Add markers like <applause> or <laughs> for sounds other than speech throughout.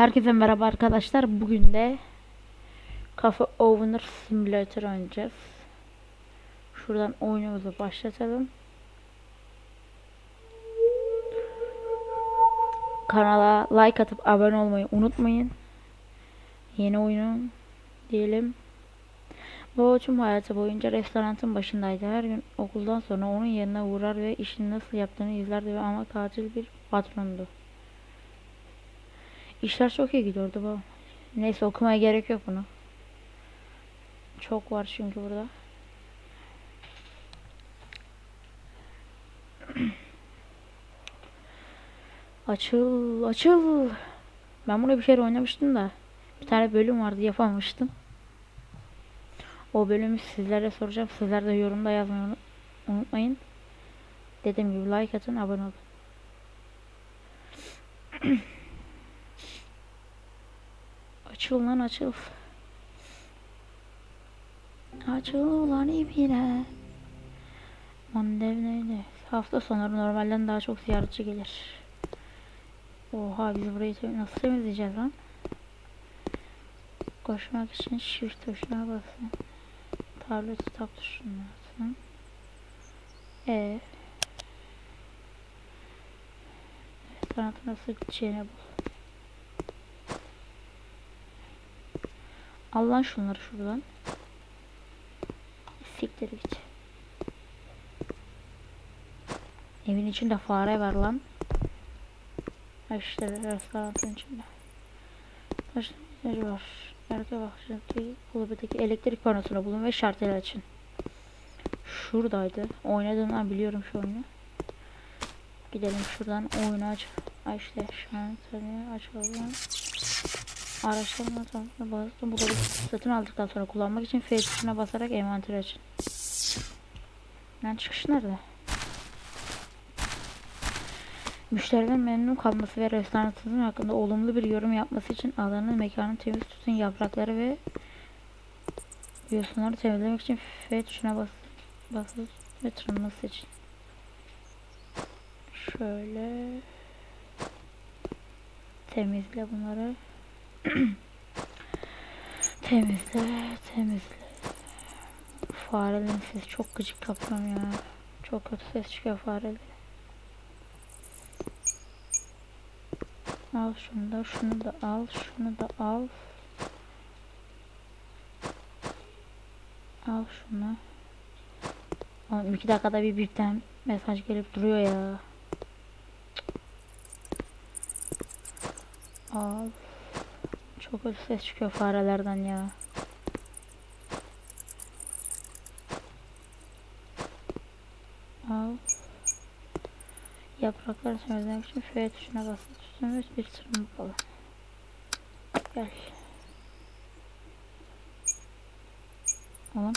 Herkese merhaba arkadaşlar. Bugün de Cafe Owner Simulator oynayacağız. Şuradan oyunumuzu başlatalım. Kanala like atıp abone olmayı unutmayın. Yeni oyunum diyelim. Tüm hayatı boyunca restoranın başındaydı. Her gün okuldan sonra onun yanına uğrar ve işini nasıl yaptığını izlerdi ama katil bir patrondu. İşler çok iyi gidiyordu bu. Neyse okumaya gerek yok bunu. Çok var çünkü burada. açıl, açıl. Ben bunu bir kere oynamıştım da. Bir tane bölüm vardı yapamamıştım. O bölümü sizlere soracağım. Sizler de yorumda yazmayı unu- unutmayın. Dediğim gibi like atın, abone olun. <clears throat> Açıl lan açıl. Açıl ipine. Mandev neydi? Hafta sonları normalden daha çok ziyaretçi gelir. Oha biz burayı nasıl temizleyeceğiz lan? Koşmak için shift tuşuna basın. Tablet tab tuşuna basın. E. Sanatı nasıl gideceğini bul. Al lan şunları şuradan. Siktir git. Evin içinde fare var lan. Ha işte restoranın içinde. Başka var? Arka bahçedeki kulübedeki elektrik panosunu bulun ve şarteli açın. Şuradaydı. Oynadığımdan biliyorum şu oyunu. Gidelim şuradan oyunu aç. Ha işte şarteli açalım. Araçlarına tanıtına bastım. Burada satın aldıktan sonra kullanmak için F tuşuna basarak envanter açın. Lan çıkış nerede? Müşterilerin memnun kalması ve restoranınızın hakkında olumlu bir yorum yapması için alanın mekanın temiz tutun yaprakları ve yosunları temizlemek için F tuşuna bas basılı ve tırmanması için. Şöyle temizle bunları. <clears throat> temizle, temizle. Farelerin sesi çok gıcık kapıyorum ya. Çok kötü ses çıkıyor fareli. Al şunu da, şunu da al, şunu da al. Al şunu. Oğlum iki dakikada bir birden mesaj gelip duruyor ya. Al. Çok kötü ses çıkıyor farelerden ya. Al. Yaprakları temizlemek için F tuşuna tutun ve bir tırmık alın. Gel. Alın.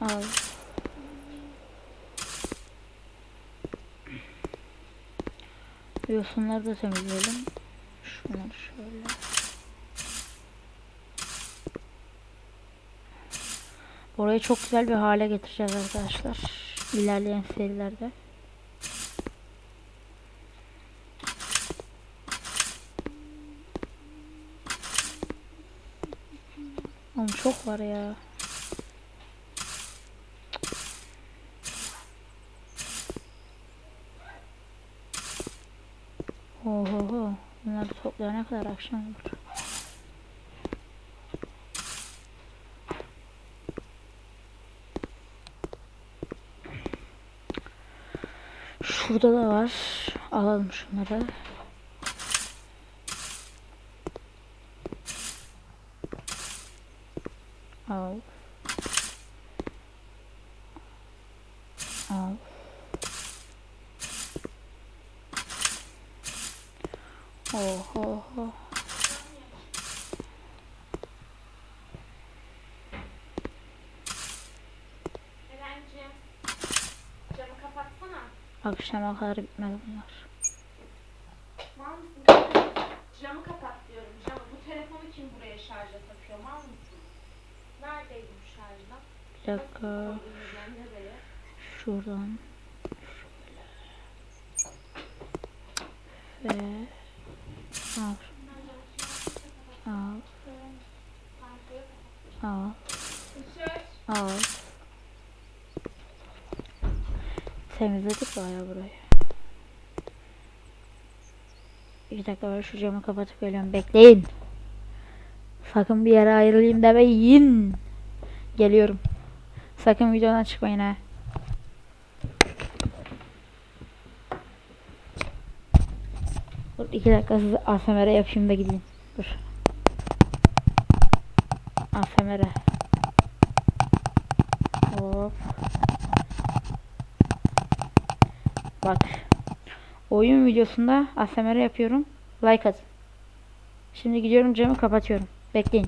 Al. Yosunları da temizleyelim. Şunları şöyle. Orayı çok güzel bir hale getireceğiz arkadaşlar. İlerleyen serilerde. Oğlum çok var ya. Kadar akşam olur. Şurada da var. Alalım şunları. Al. akşama kadar bitmez bunlar. Mısın? Camı kapat diyorum. Camı. Bu telefonu kim buraya şarja takıyor? Mal mısın? Neredeydi bu şarjda? Bir dakika. Şuradan. Şöyle. Ve... Al. Temizledik bayağı burayı. Bir dakika ben şu camı kapatıp geliyorum. Bekleyin. Sakın bir yere ayrılayım demeyin. Geliyorum. Sakın videodan çıkmayın ha. Dur iki dakika size ASMR yapayım da gideyim. Dur. ASMR. Hop. Bak. Oyun videosunda ASMR yapıyorum. Like atın. Şimdi gidiyorum camı kapatıyorum. Bekleyin.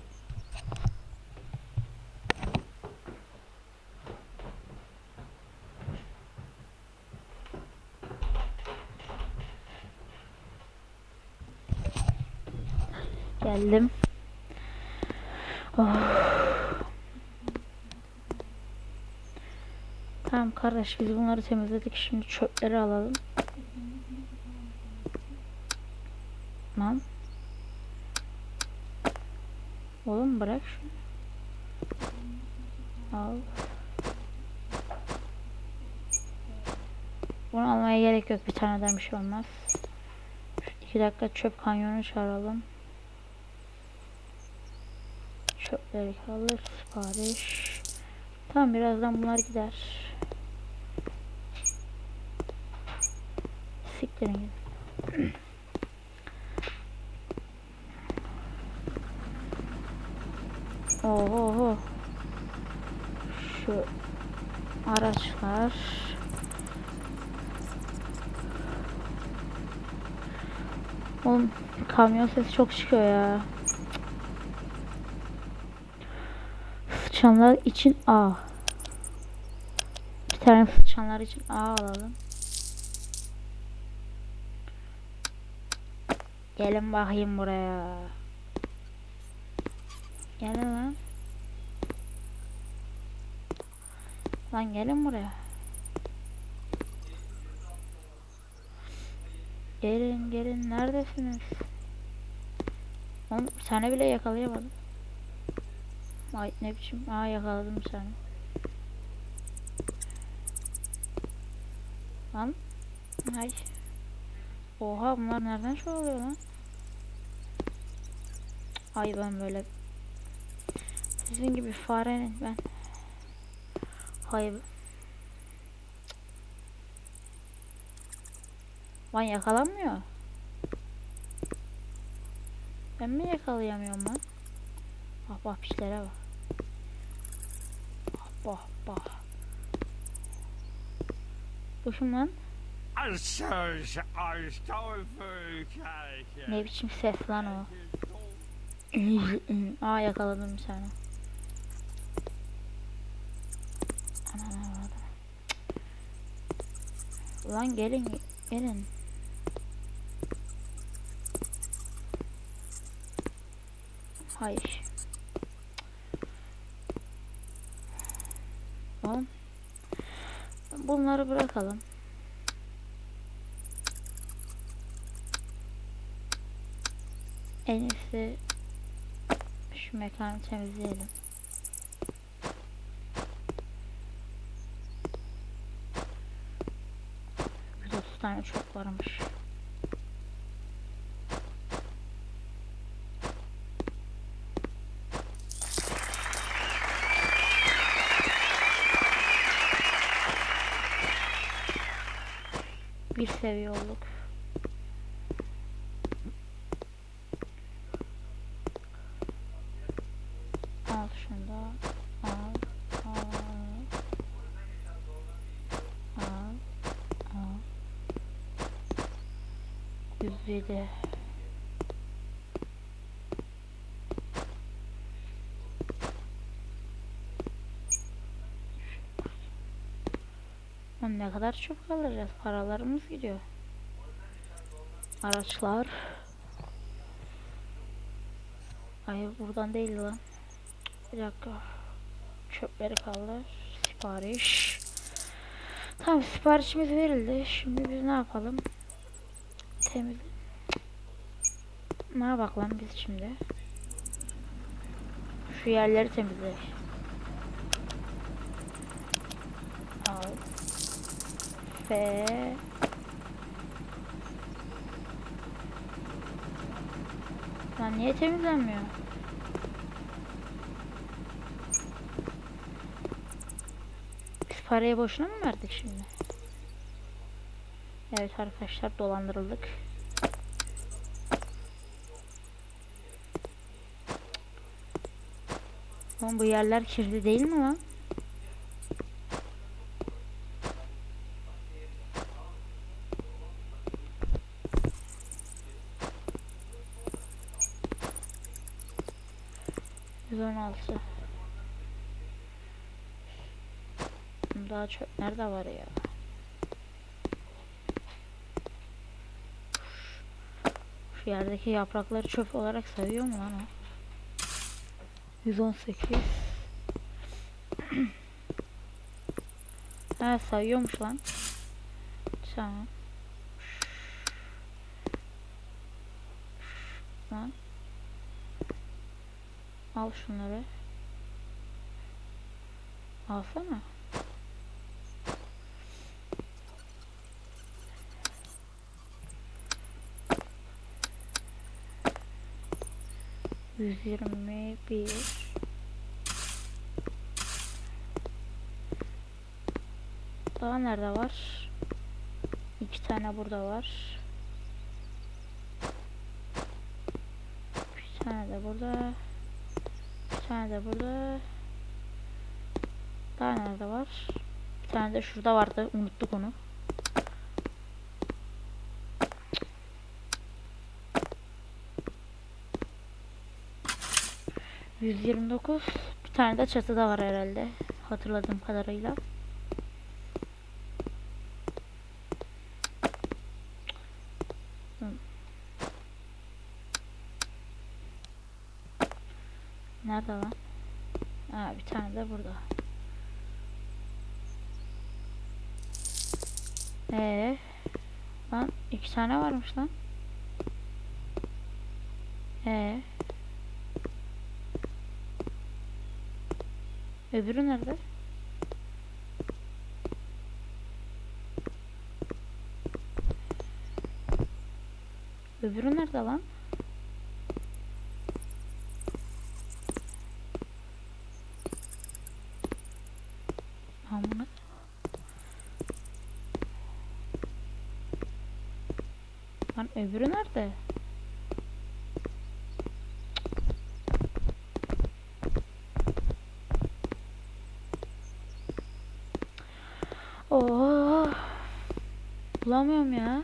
Geldim. Oh. Kardeş biz bunları temizledik. Şimdi çöpleri alalım. Tamam. Oğlum bırak şunu. Al. Bunu almaya gerek yok. Bir tane bir şey olmaz. Şu dakika çöp kamyonu çağıralım. Çöpleri kalır. Sipariş. Tamam birazdan bunlar gider. Siktirin gidin. Oho. Şu araçlar. Oğlum kamyon sesi çok çıkıyor ya. Sıçanlar için A. Bir tane sıçanlar için A alalım. Gelin bakayım buraya. Gelin lan. Lan gelin buraya. Gelin gelin neredesiniz? Oğlum tane bile yakalayamadım. Ay ne biçim. Aa yakaladım tane. Lan. Ay. Oha bunlar nereden çoğalıyor lan? Ay ben böyle sizin gibi farenin ben. Hayır. Lan yakalanmıyor. Ben mi yakalayamıyorum lan? Ah bak piçlere bak. Ah bak. Bu kim lan? Ne biçim ses lan o? <laughs> Aa yakaladım. Ananı avradım. Ulan gelin gelin. Hayır. Oğlum. Bunları bırakalım. En iyisi şu mekanı temizleyelim. Yüz otuz tane çok varmış. Bir seviye olduk. Al şunu da. Al. Al. Al. Al. 107. Lan ne kadar çok kalacağız? Paralarımız gidiyor. Araçlar. Hayır buradan değil lan. Bir dakika. Çöpleri kaldır. Sipariş. Tamam siparişimiz verildi. Şimdi biz ne yapalım? Temiz. Ne yapak lan biz şimdi? Şu yerleri temizle. Al. F. Lan niye temizlenmiyor? Biz parayı boşuna mı verdik şimdi? Evet arkadaşlar dolandırıldık. Oğlum bu yerler kirli değil mi lan? Yüz on altı. Daha çok nerede var ya? Şu yerdeki yaprakları çöp olarak sayıyor mu lan o? 118 <clears throat> Ha sayıyormuş lan. Tamam. Lan. Al şunları. Alsana. Yüz yirmi bir. Daha nerede var? İki tane burada var. Bir tane de burada. Tane de burada. Daha nerede var? Bir tane de şurada vardı. Unuttuk onu. Yüz yirmi dokuz. Bir tane de çatıda var herhalde. Hatırladığım kadarıyla. Nerede lan? Ha bir tane de burada. Ee, lan iki tane varmış lan. Ee. Öbürü nerede? Öbürü nerede lan? Amına. Lan öbürü nerede? Oo. Bulamıyorum ya.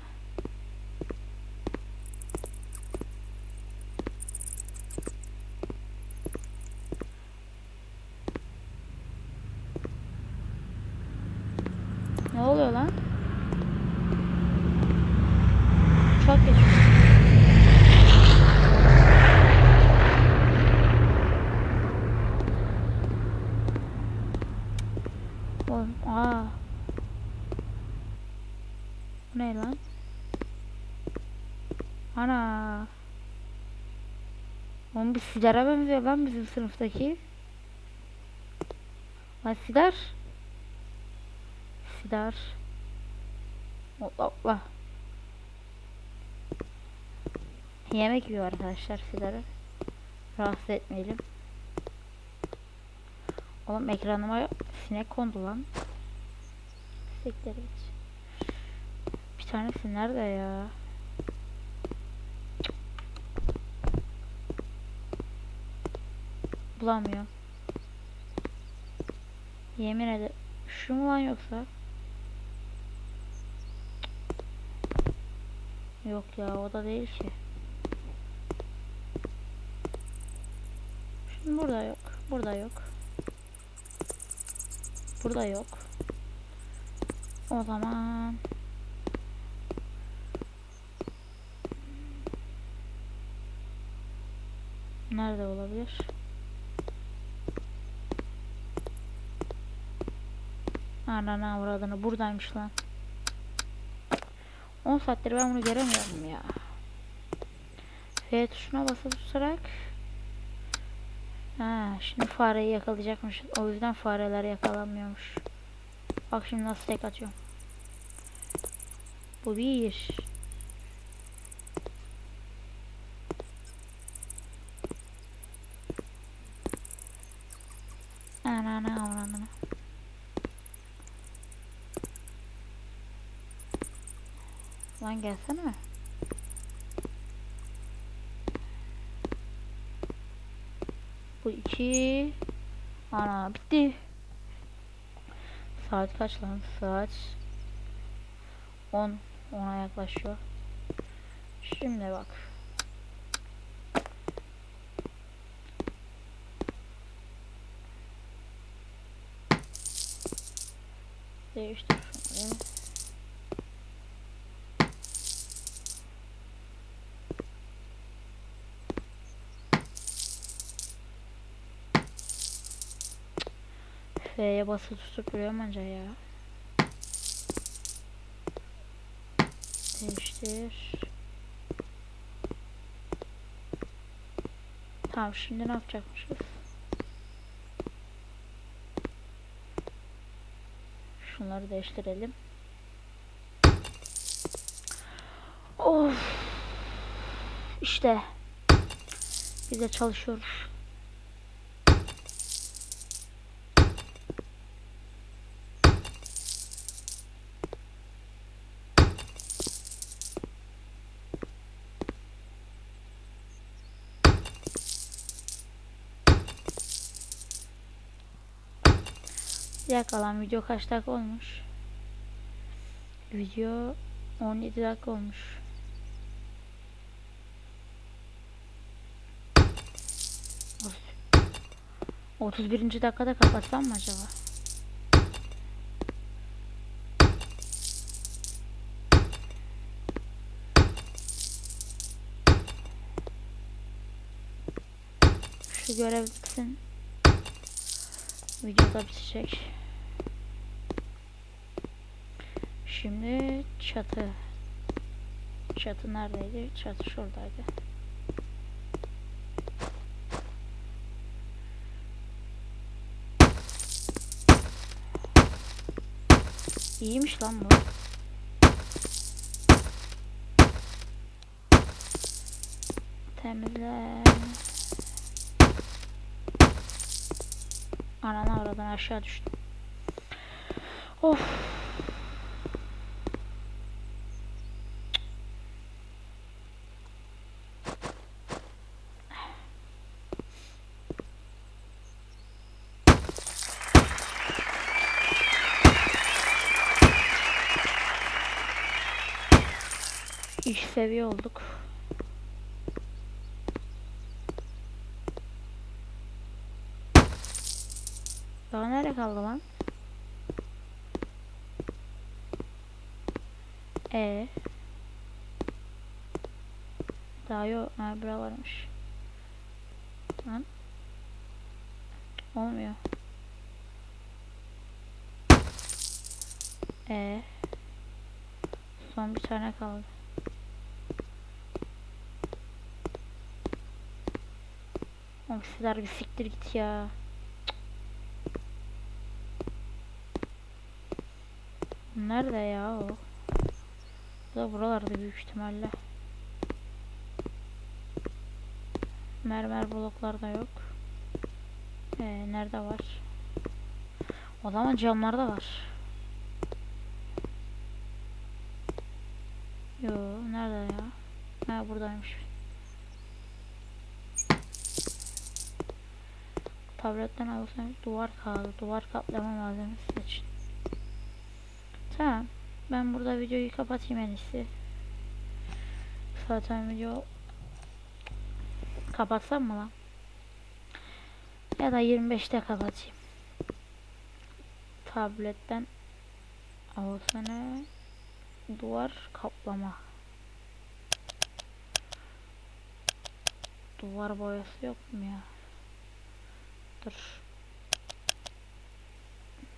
Ne oluyor lan? Çok geç. Oğlum, aa. Bu ne lan? Ana. Oğlum bir sigara benziyor lan bizim sınıftaki. Lan Sidar. Sidar. Allah Allah. Yemek yiyor arkadaşlar Sidar'ı. Rahatsız etmeyelim. Oğlum ekranıma sinek kondu lan. Siktir. Bir tanesi nerede ya? Bulamıyorum. Yemin ederim. Şu mu lan yoksa? Yok ya o da değil ki. Şimdi burada yok. Burada yok. Burada yok. O zaman Nerede olabilir? Ananı avradını buradaymış lan. 10 saattir ben bunu göremiyorum ya. F tuşuna basılı tutarak Ha, şimdi fareyi yakalayacakmış. O yüzden fareler yakalanmıyormuş. Bak şimdi nasıl tek atıyorum. Bu bir. Ana ana avradını. Lan gelsene. Bu iki. Ana bitti. Saat kaç lan? Saat 10. 10'a yaklaşıyor. Şimdi bak. Değiştir şunları. F'ye basılı tutup duruyorum anca ya. Değiştir. Tamam şimdi ne yapacakmışız? Şunları değiştirelim. Of. İşte. Biz de çalışıyoruz. Bir dakika lan video kaç dakika olmuş? Video 17 dakika olmuş. Of. 31. dakikada kapatsam mı acaba? Şu görev bitsin. Video da bitecek. Şimdi çatı. Çatı neredeydi? Çatı şuradaydı. İyiymiş lan bu. Temizle. Ananı aradan aşağı düştüm. Of. Seviye olduk. Daha nerede kaldı lan? E. Daha yok. Ha bura varmış. Lan. Olmuyor. E. Son bir tane kaldı. Sizler bir siktir git ya. Nerede ya o? Da buralarda büyük ihtimalle. Mermer bloklar da yok. Ee, nerede var? O zaman camlarda var. Yo, nerede ya? Ha buradaymış. Tabletten alırsan duvar kağıdı, duvar kaplama malzemesi seçin. Tamam. Ben burada videoyu kapatayım en iyisi. Zaten video kapatsam mı lan? Ya da 25'te kapatayım. Tabletten alsana duvar kaplama. Duvar boyası yok mu ya? Dur.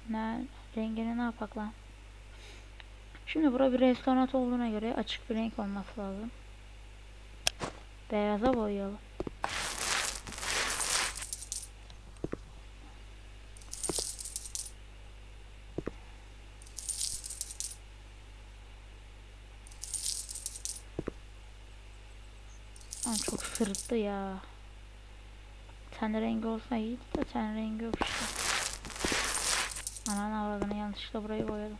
Ne rengini ne yapak lan? Şimdi bura bir restoran olduğuna göre açık bir renk olması lazım. Beyaza boyayalım. Çok sırıttı ya. Ten rengi olsa iyiydi de ten rengi yok işte. Anan avradını yanlışlıkla burayı boyadım.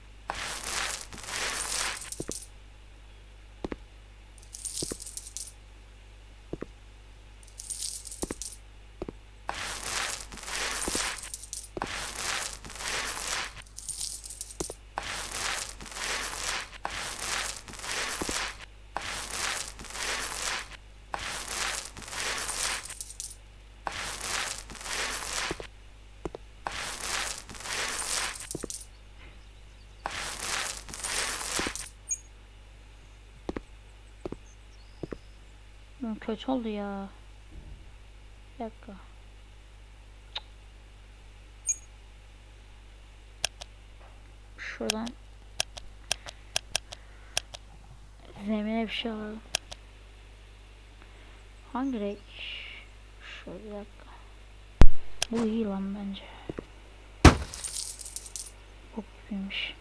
Kötü oldu ya. Bir dakika. Şuradan zemine bir şey alalım. Hangi renk? Şöyle bir dakika. Bu iyi lan bence. Bu gibiymiş.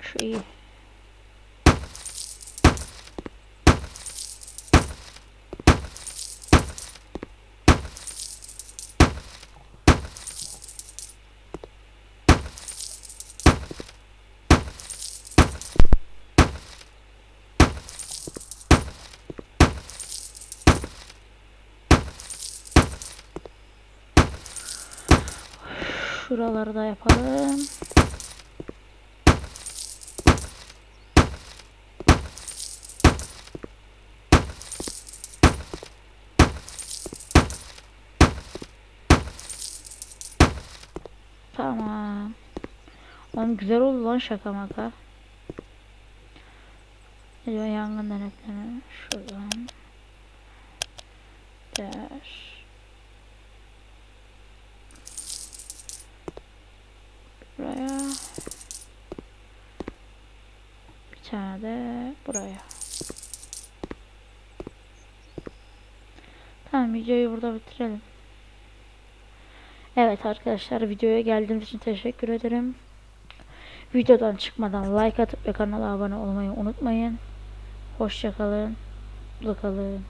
Şu iyi. Şuraları da yapalım. Tamam. Oğlum güzel oldu lan şaka maka. Diyor yangın denetleme. Şuradan. Der. Buraya. Bir tane de buraya. Tamam videoyu burada bitirelim. Evet arkadaşlar videoya geldiğiniz için teşekkür ederim. Videodan çıkmadan like atıp ve kanala abone olmayı unutmayın. Hoşçakalın. Mutlu kalın.